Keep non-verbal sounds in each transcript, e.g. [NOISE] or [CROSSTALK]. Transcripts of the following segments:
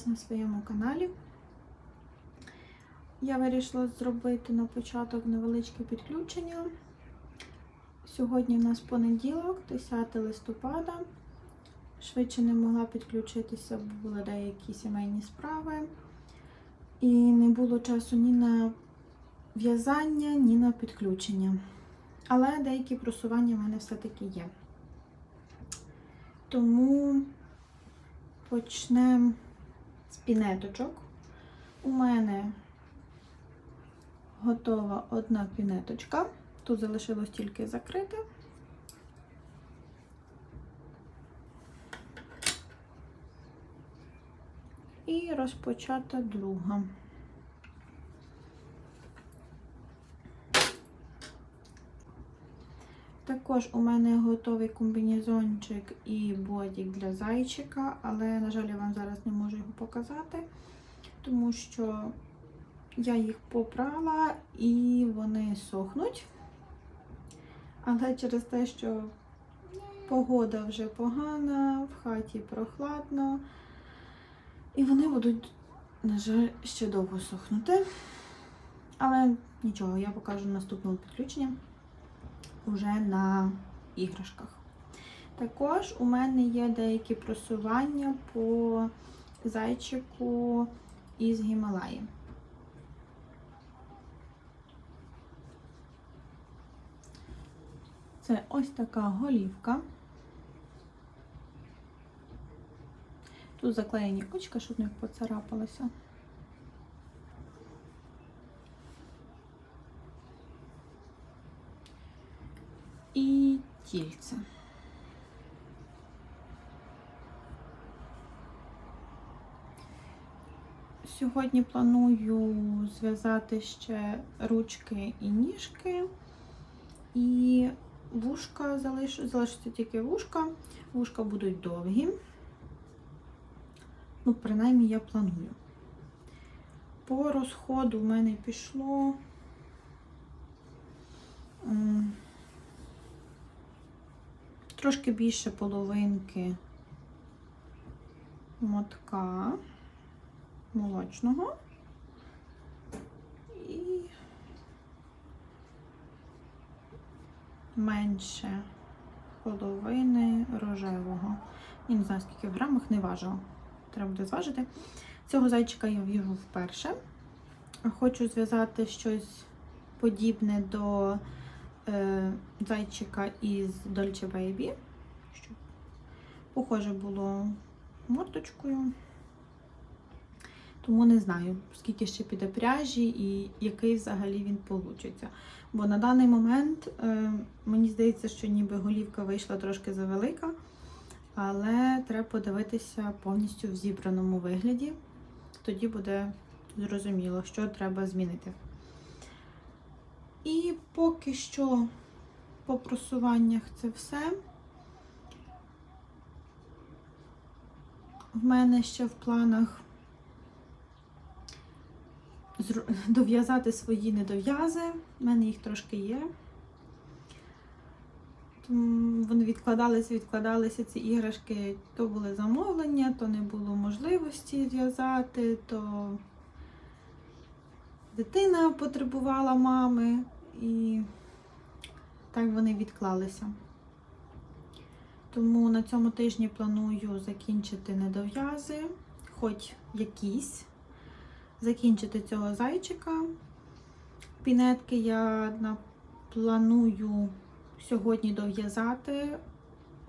вас на своєму каналі. Я вирішила зробити на початок невеличке підключення. Сьогодні у нас понеділок, 10 листопада. Швидше не могла підключитися, бо були деякі сімейні справи. І не було часу ні на в'язання, ні на підключення. Але деякі просування в мене все-таки є. Тому почнемо з пінеточок. У мене готова одна пінеточка. Тут залишилось тільки закрити. І розпочата друга. Також у мене готовий комбінезончик і бодік для зайчика, але, на жаль, я вам зараз не можу його показати, тому що я їх попрала і вони сохнуть. Але через те, що погода вже погана, в хаті прохладно, і вони будуть, на жаль, ще довго сохнути. Але нічого, я покажу наступному підключенні уже на іграшках. Також у мене є деякі просування по зайчику із Гімалаї. Це ось така голівка. Тут заклеєні очка, щоб не поцарапалося. І. Сьогодні планую зв'язати ще ручки і ніжки, і вушка залиш... залишиться тільки вушка. Вушка будуть довгі. Ну, принаймні, я планую. По розходу в мене пішло. Трошки більше половинки мотка молочного і менше половини рожевого. Я не знаю, скільки в грамах, не важила. Треба буде зважити. Цього зайчика я в'яжу вперше. Хочу зв'язати щось подібне до е, зайчика із Dolce Baby, щоб похоже було мордочкою. Тому не знаю, скільки ще піде пряжі і який взагалі він получиться. Бо на даний момент е, мені здається, що ніби голівка вийшла трошки завелика, але треба подивитися повністю в зібраному вигляді. Тоді буде зрозуміло, що треба змінити. І поки що по просуваннях це все. В мене ще в планах дов'язати свої недов'язи. У мене їх трошки є. Вони відкладалися, відкладалися ці іграшки. То були замовлення, то не було можливості зв'язати, то дитина потребувала мами, і так вони відклалися. Тому на цьому тижні планую закінчити недов'язи, хоч якісь, закінчити цього зайчика. Пінетки я планую сьогодні дов'язати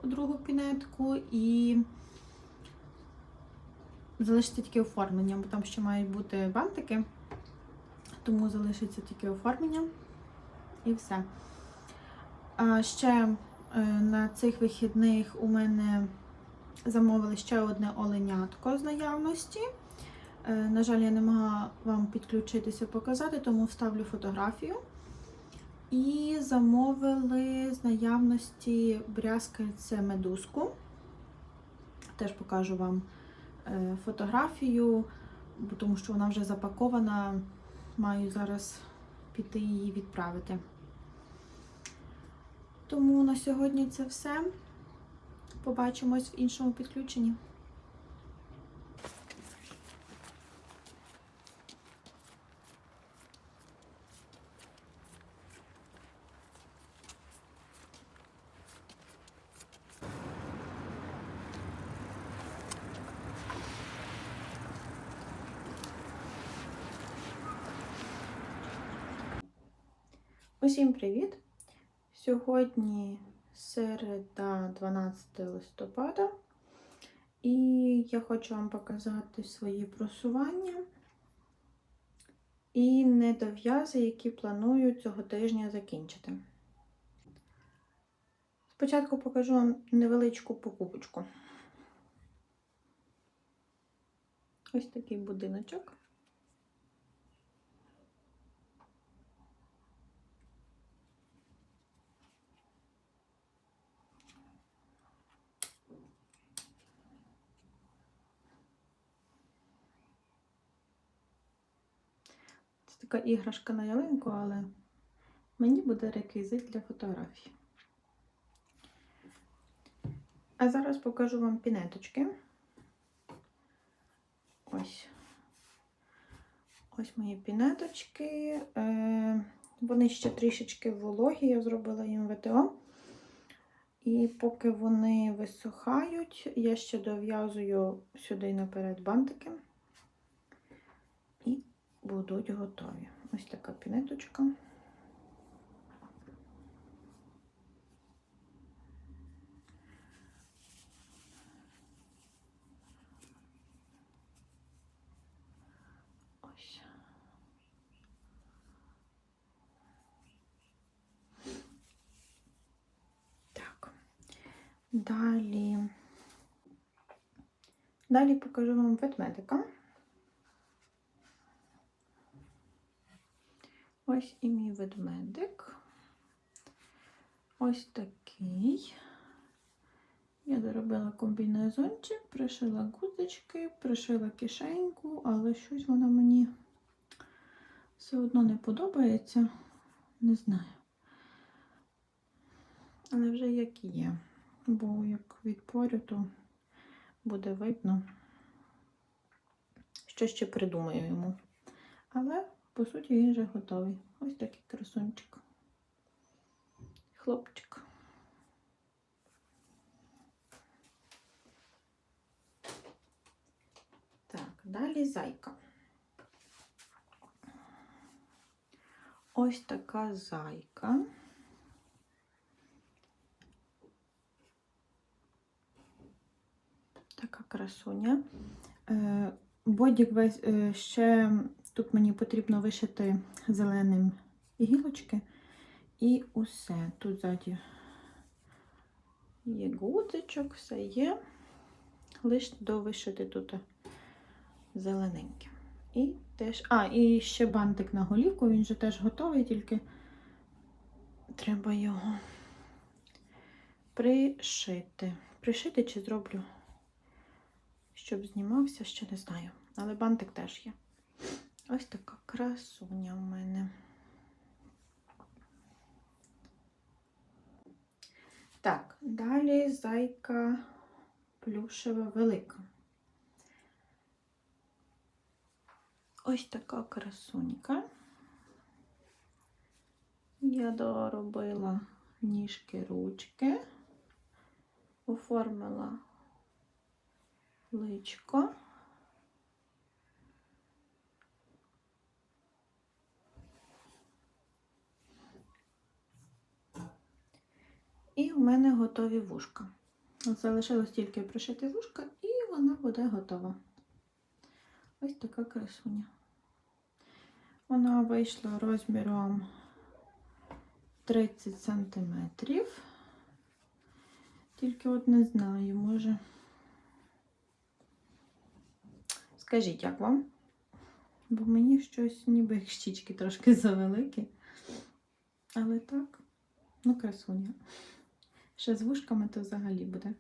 другу пінетку і залишиться тільки оформлення, бо там ще мають бути бантики, тому залишиться тільки оформлення і все. А ще е, на цих вихідних у мене замовили ще одне оленятко з наявності. Е, На жаль, я не могла вам підключитися показати, тому вставлю фотографію. І замовили з наявності брязкальце медузку. Теж покажу вам е, фотографію, тому що вона вже запакована. Маю зараз піти її відправити. Тому на сьогодні це все. Побачимось в іншому підключенні. Усім привіт! Сьогодні середа 12 листопада, і я хочу вам показати свої просування і недов'язи, які планую цього тижня закінчити. Спочатку покажу вам невеличку покупочку. Ось такий будиночок. Така іграшка на ялинку, але мені буде реквізит для фотографій. А зараз покажу вам пінеточки. Ось. Ось мої пінеточки. Е, Вони ще трішечки вологі, я зробила їм ВТО. І поки вони висохають, я ще дов'язую сюди наперед бантики будуть готові. Ось така пінеточка. Так. Далі. Далі покажу вам ведмедика. Ось і мій ведмедик. Ось такий. Я доробила комбінезончик, пришила гудочки, пришила кишеньку, але щось вона мені все одно не подобається. Не знаю. Але вже як є. Бо як відпорю, то буде видно, що ще придумаю йому. Але, по суті, він вже готовий. Ось такий красунчик. Хлопчик. Так, далі зайка. Ось така зайка. Така красуня. Е, Бодік весь е, ще тут мені потрібно вишити зеленим гілочки. І усе. Тут ззаді є гудзичок, все є. Лише довишити тут зелененьке. І теж. А, і ще бантик на голівку, він же теж готовий, тільки треба його пришити. Пришити чи зроблю, щоб знімався, ще не знаю. Але бантик теж є. Ось така красуня в мене. Так, далі зайка плюшева велика. Ось така красунька. Я доробила ніжки ручки, оформила личко. Мене готові вушка. Залишилось тільки пришити вушка, і вона буде готова. Ось така красуня. Вона вийшла розміром 30 сантиметрів. Тільки от не знаю, може. Скажіть, як вам? Бо мені щось ніби щічки трошки [LAUGHS] завеликі. Але так, ну, красуня. Ще з вушками то взагалі буде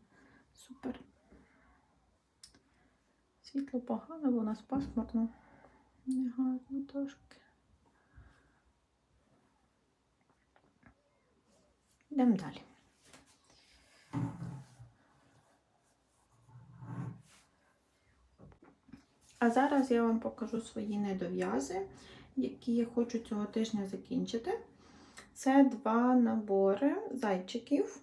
супер. Світло погано, бо у нас пасмурно. Негарно трошки. Йдемо далі. А зараз я вам покажу свої недов'язи, які я хочу цього тижня закінчити. Це два набори зайчиків.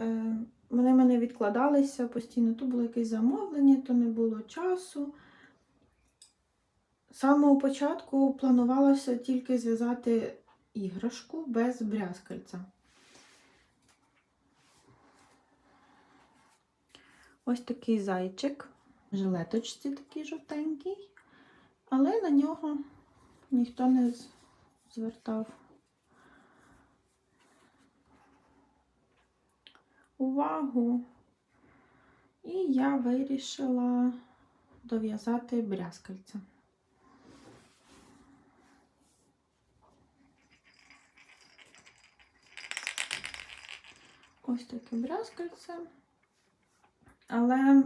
Е, Вони в мене відкладалися постійно. То було якесь замовлення, то не було часу. З самого початку планувалося тільки зв'язати іграшку без брязкальця. Ось такий зайчик, жилеточці такий жовтенький, але на нього ніхто не звертав увагу. І я вирішила дов'язати брязкальця. Ось таке брязкальце. Але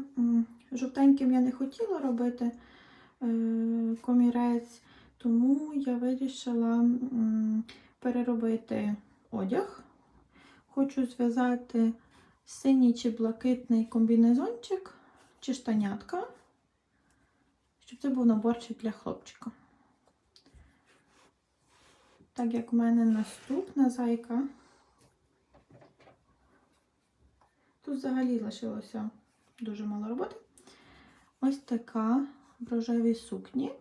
жовтеньким я не хотіла робити е, комірець, тому я вирішила переробити одяг. Хочу зв'язати синій чи блакитний комбінезончик чи штанятка, щоб це був наборчик для хлопчика. Так як в мене наступна зайка. Тут взагалі лишилося дуже мало роботи. Ось така в рожевій сукні.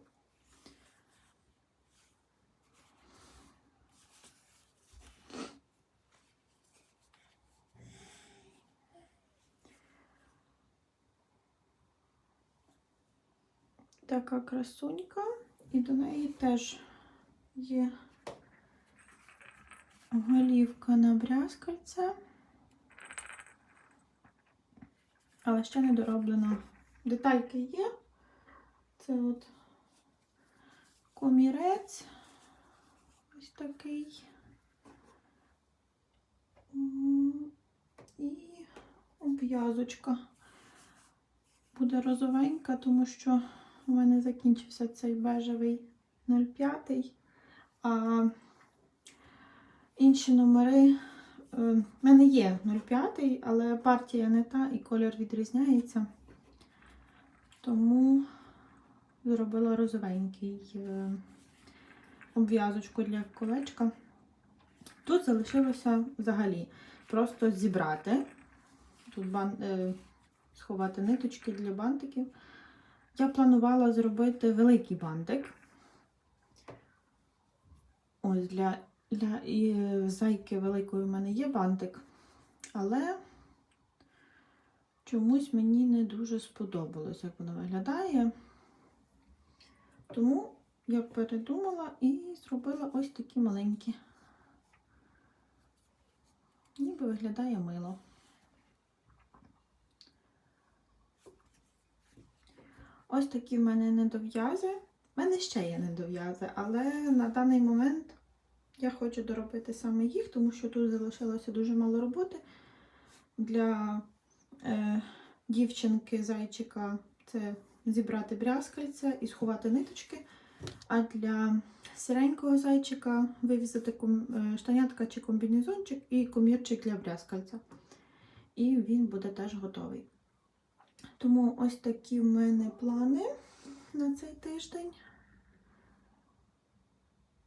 Така красунька, і до неї теж є голівка на брязкальце. але ще не дороблено. Детальки є. Це от комірець. Ось такий. І обв'язочка. Буде розовенька, тому що у мене закінчився цей бежевий 05, а інші номери Е, в мене є 0,5, але партія не та і колір відрізняється. Тому зробила розовенький е, обв'язочку для колечка. Тут залишилося взагалі просто зібрати, тут бан, е, сховати ниточки для бантиків. Я планувала зробити великий бантик. Ось для для і зайки великої в мене є бантик, але чомусь мені не дуже сподобалось, як воно виглядає. Тому я передумала і зробила ось такі маленькі. Ніби виглядає мило. Ось такі в мене недов'язи. У мене ще є недов'язи, але на даний момент я хочу доробити саме їх, тому що тут залишилося дуже мало роботи. Для е, дівчинки-зайчика це зібрати брязкальця і сховати ниточки. А для сіренького зайчика вивізати е, штанятка чи комбінезончик і комірчик для брязкальця. І він буде теж готовий. Тому ось такі в мене плани на цей тиждень.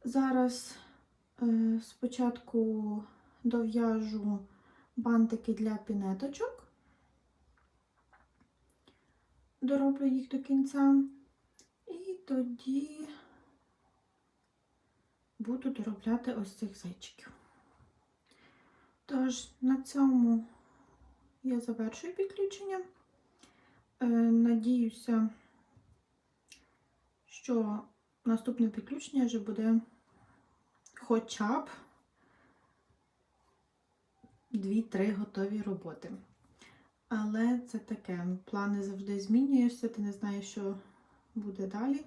Зараз Е, Спочатку дов'яжу бантики для пінеточок, дороблю їх до кінця, і тоді буду доробляти ось цих зайчиків. Тож, на цьому я завершую підключення. Е, Надіюся, що наступне підключення вже буде хоча б 2-3 готові роботи. Але це таке, плани завжди змінюються, ти не знаєш, що буде далі.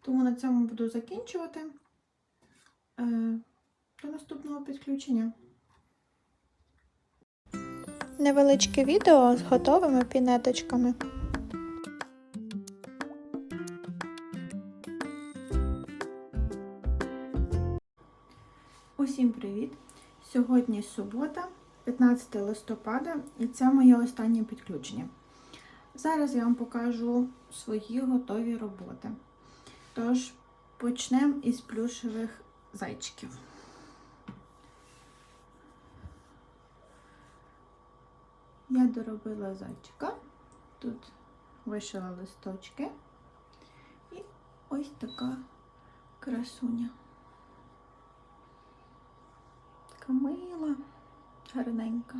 Тому на цьому буду закінчувати. Е, До наступного підключення. Невеличке відео з готовими пінеточками. Усім привіт! Сьогодні субота, 15 листопада, і це моє останнє підключення. Зараз я вам покажу свої готові роботи. Тож, почнемо із плюшевих зайчиків. Я доробила зайчика, тут вишила листочки, і ось така Красуня. Така мила, гарненька.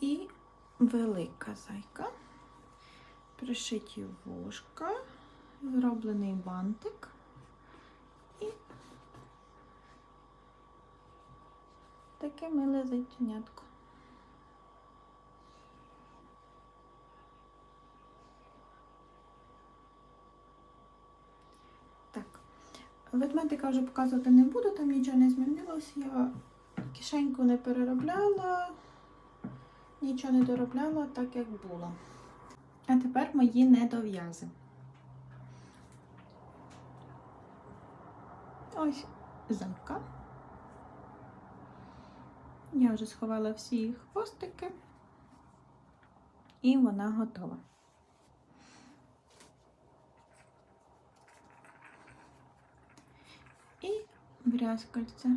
І велика зайка. Пришиті вушка, зроблений бантик і таке миле зайченятко. Ведмедика вже показувати не буду, там нічого не змінилось. Я кишеньку не переробляла, нічого не доробляла так, як було. А тепер мої недов'язи. Ось замка. Я вже сховала всі хвостики, і вона готова. І брязкальце.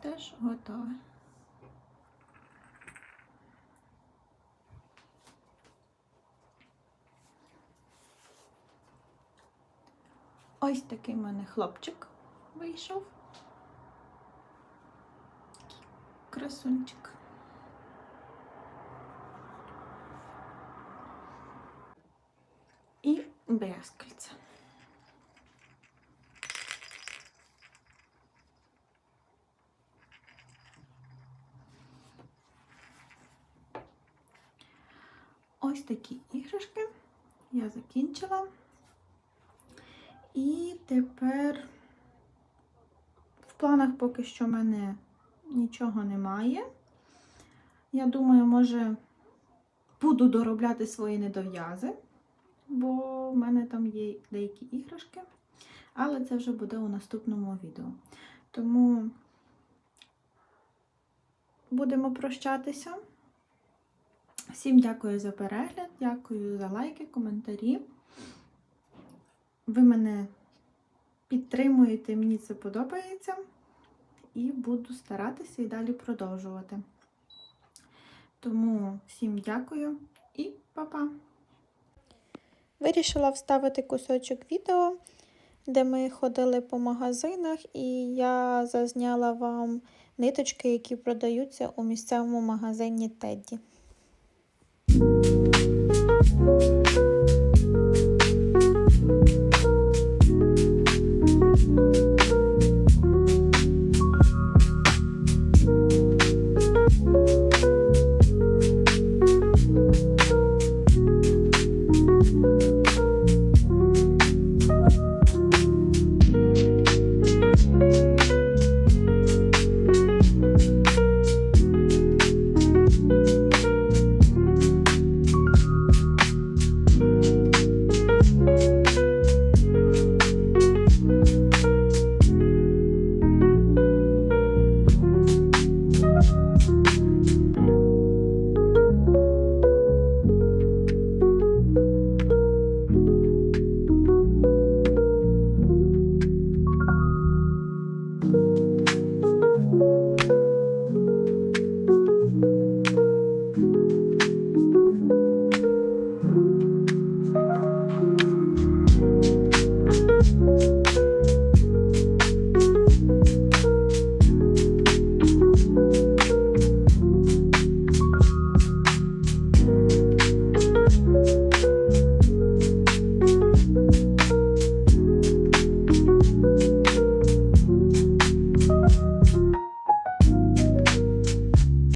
Теж готове. Ось такий в мене хлопчик вийшов. Красунчик. І брязкальце. Ось такі іграшки я закінчила. І тепер в планах поки що в мене нічого немає. Я думаю, може, буду доробляти свої недов'язи, бо в мене там є деякі іграшки, але це вже буде у наступному відео. Тому будемо прощатися. Всім дякую за перегляд, дякую за лайки, коментарі. Ви мене підтримуєте, мені це подобається. І буду старатися і далі продовжувати. Тому всім дякую і па-па! Вирішила вставити кусочок відео, де ми ходили по магазинах, і я зазняла вам ниточки, які продаються у місцевому магазині Тедді.